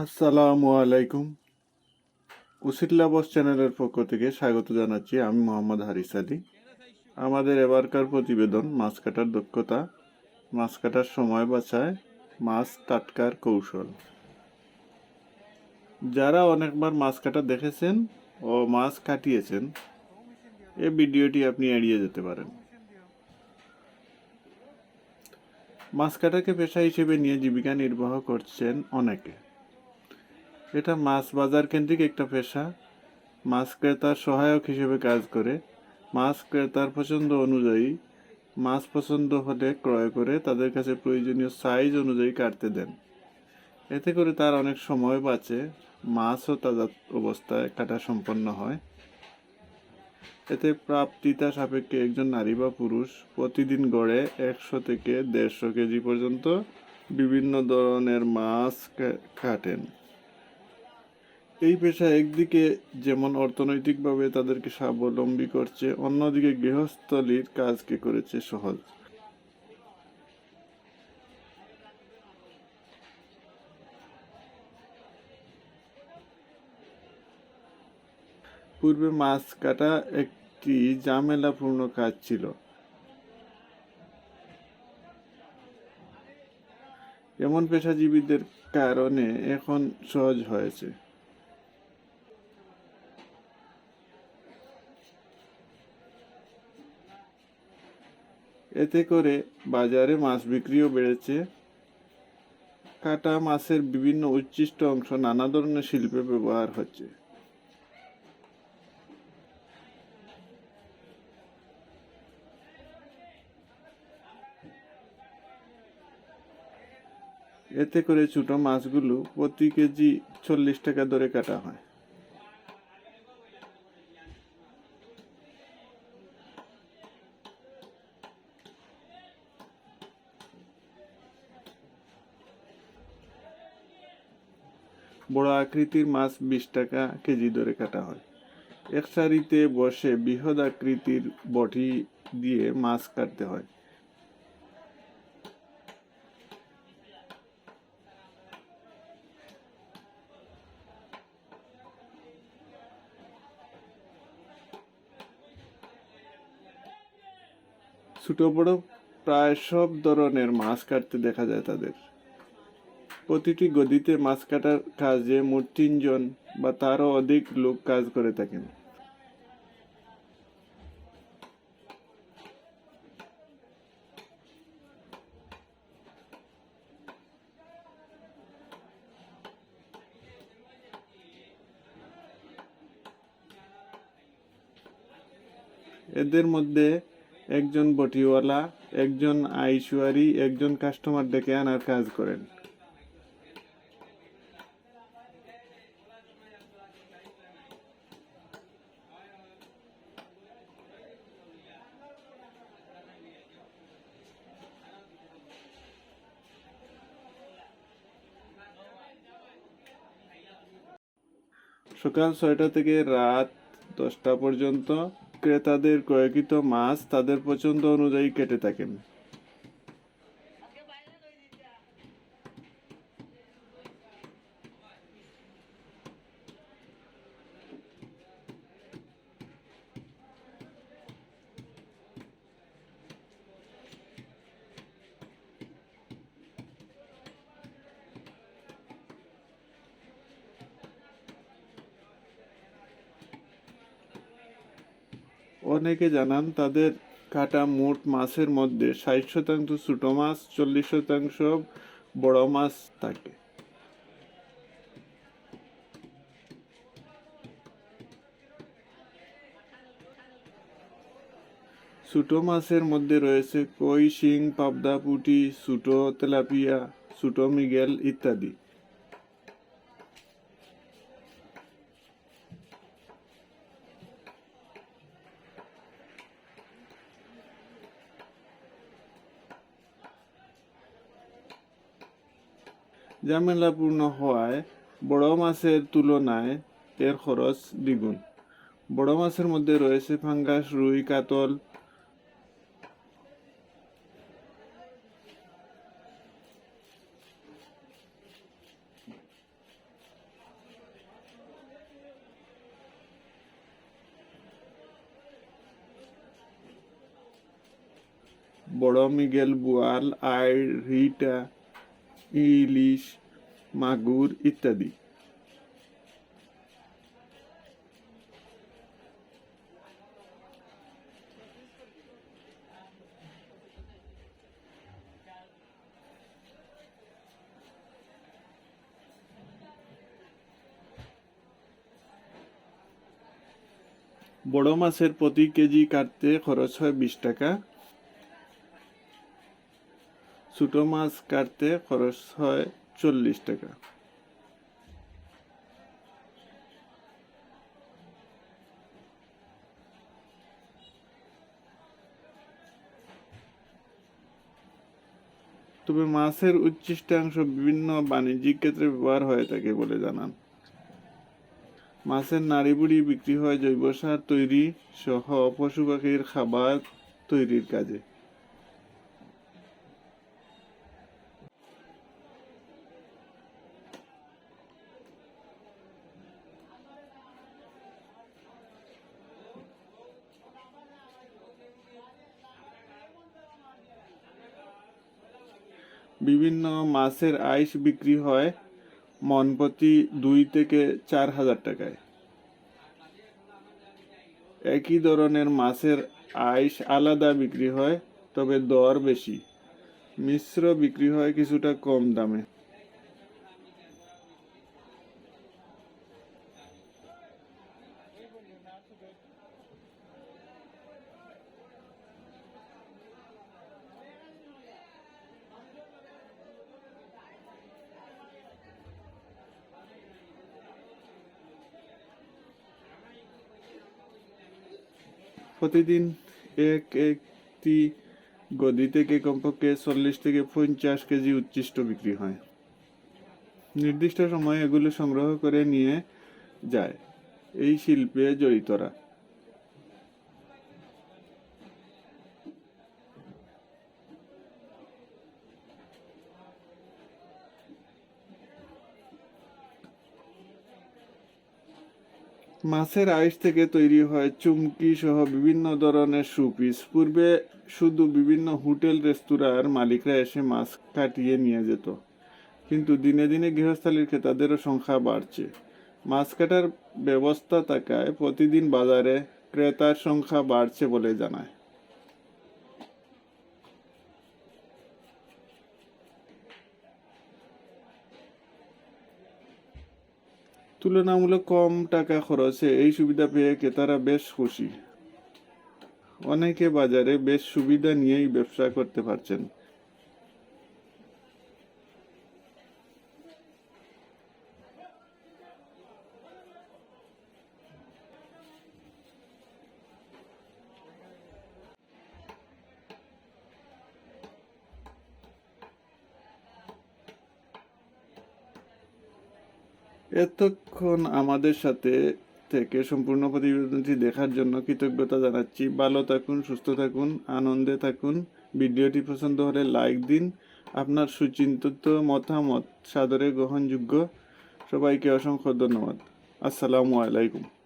আসসালামু আলাইকুম। উসিল্লা বস চ্যানেলের পক্ষ থেকে স্বাগত জানাচ্ছি। আমি মোহাম্মদ হারিস আলী। আমাদের এবারকার প্রতিবেদন, মাছ কাটার দক্ষতা, মাছ কাটার সময় বাঁচায় মাছ টাটকার কৌশল। যারা অনেকবার মাছ কাটা দেখেছেন ও মাছ কাটিয়েছেন, এ ভিডিওটি আপনি এড়িয়ে যেতে পারেন। মাছ কাটাকে পেশা হিসেবে নিয়ে জীবিকা নির্বাহ করছেন অনেকে। এটা মাছ বাজার কেন্দ্রিক একটা পেশা। মাছ ক্রেতার সহায়ক হিসেবে কাজ করে। মাছ ক্রেতার পছন্দ অনুযায়ী, মাছ পছন্দ হলে ক্রয় করে তাদের কাছে প্রয়োজনীয় সাইজ অনুযায়ী কাটতে দেন। এতে করে তার অনেক সময় বাঁচে মাছও তাজা অবস্থায় কাটা সম্পন্ন হয়। এতে প্রাপ্তিতা সাপেক্ষে একজন নারী বা পুরুষ প্রতিদিন গড়ে একশো থেকে দেড়শো কেজি পর্যন্ত বিভিন্ন ধরনের মাছ কাটেন। এই পেশা একদিকে যেমন অর্থনৈতিকভাবে তাদেরকে স্বাবলম্বী করছে, অন্যদিকে গৃহস্থলীর কাজকে করেছে সহজ। পূর্বে মাছ কাটা একটি ঝামেলাপূর্ণ কাজ ছিল। এমন পেশাজীবীদের কারণে এখন সহজ হয়েছে। এতে করে বাজারে মাছ বিক্রিও বেড়েছে। কাটা মাছের বিভিন্ন উচ্ছিষ্ট অংশ নানা ধরনের শিল্পে ব্যবহার হচ্ছে। এতে করে ছোট মাছগুলো প্রতি কেজি চল্লিশ টাকা দরে কাটা হয়। বড় আকৃতির মাছ বিশ টাকা কেজি দরে কাটা হয়। এক সারিতে বসে বৃহৎ আকৃতির বটি দিয়ে মাছ কাটতে হয়। ছোট বড় প্রায় সব ধরনের মাছ কাটতে দেখা যায় তাদের। প্রতিটি গদিতে মাছ কাটার কাজে মোট তিনজন বা তারও অধিক লোক কাজ করে থাকেন। এদের মধ্যে একজন বটিওয়ালা, একজন আইসুয়ারি, একজন কাস্টমার ডেকে আনার কাজ করেন। সকাল ছয়টা থেকে রাত দশটা পর্যন্ত ক্রেতাদের ক্রয়কৃত মাছ তাদের পছন্দ অনুযায়ী কেটে থাকেন। অনেকে জানান তাদের কাটা মোট মাছের মধ্যে ষাট শতাংশ ছোট মাছ, চল্লিশ শতাংশ বড় মাছ থাকে। ছোট মাছের মধ্যে রয়েছে কই, শিং, পাবদা, পুঁটি, ছোট তেলাপিয়া, ছোট মৃগেল ইত্যাদি। ঝামেলাপূর্ণ হওয়ায় বড় মাছের তুলনায় এর খরচ দ্বিগুণ। বড় মাছের মধ্যে রয়েছে ফাঙ্গাস, রুই, কাতল, বড় মিগেল, বোয়াল আইরিটা ইলিশ মাগুর ইত্যাদি। বড় মাছের প্রতি কেজি কাটতে খরচ হয় বিশ টাকা। ছোট মাছ কাটতে খরচ হয় চল্লিশ টাকা। তবে মাছের উচ্ছিষ্টাংশ বিভিন্ন বাণিজ্যিক ক্ষেত্রে ব্যবহার হয়ে থাকে বলে জানান। মাছের নাড়িবুড়ি বিক্রি হয় জৈব সার তৈরি সহ পশু পাখির খাবার তৈরির কাজে। বিভিন্ন মাছের আইস বিক্রি হয় মনপতি দুই থেকে চার হাজার টাকায়। একই ধরনের মাছের আইস আলাদা বিক্রি হয়, তবে দর বেশি। মিশ্র বিক্রি হয় কিছুটা কম দামে। প্রতিদিন এক, একটি গদি থেকে কমপক্ষে চল্লিশ থেকে পঞ্চাশ কেজি উচ্ছিষ্ট বিক্রি হয়। নির্দিষ্ট সময়ে এগুলো সংগ্রহ করে নিয়ে যায়। এই শিল্পে জড়িতরা। মাছের আইস থেকে তৈরি হয় চুমকি সহ বিভিন্ন ধরনের সুপিস পূর্বে শুধু বিভিন্ন হোটেল রেস্তোরাঁর মালিকরা এসে মাছ কাটিয়ে নিয়ে যেত। কিন্তু দিনে দিনে গৃহস্থালীর ক্রেতাদেরও সংখ্যা বাড়ছে। মাছ কাটার ব্যবস্থা থাকায় প্রতিদিন বাজারে ক্রেতার সংখ্যা বাড়ছে বলে জানায়। তুলনামূলক কম টাকা খরচে এই সুবিধা পেয়ে ক্রেতারা বেশ খুশি। অনেকে বাজারে বেশ সুবিধা নিয়েই ব্যবসা করতে পারছেন। এতক্ষণ আমাদের সাথে থেকে সম্পূর্ণ প্রতিবেদনটি দেখার জন্য কৃতজ্ঞতা জানাচ্ছি। ভালো থাকুন, সুস্থ থাকুন, আনন্দে থাকুন। ভিডিওটি পছন্দ হলে লাইক দিন। আপনার সুচিন্তিত মতামত সাদরে গ্রহণযোগ্য। সবাইকে অসংখ্য ধন্যবাদ। আসসালামু আলাইকুম।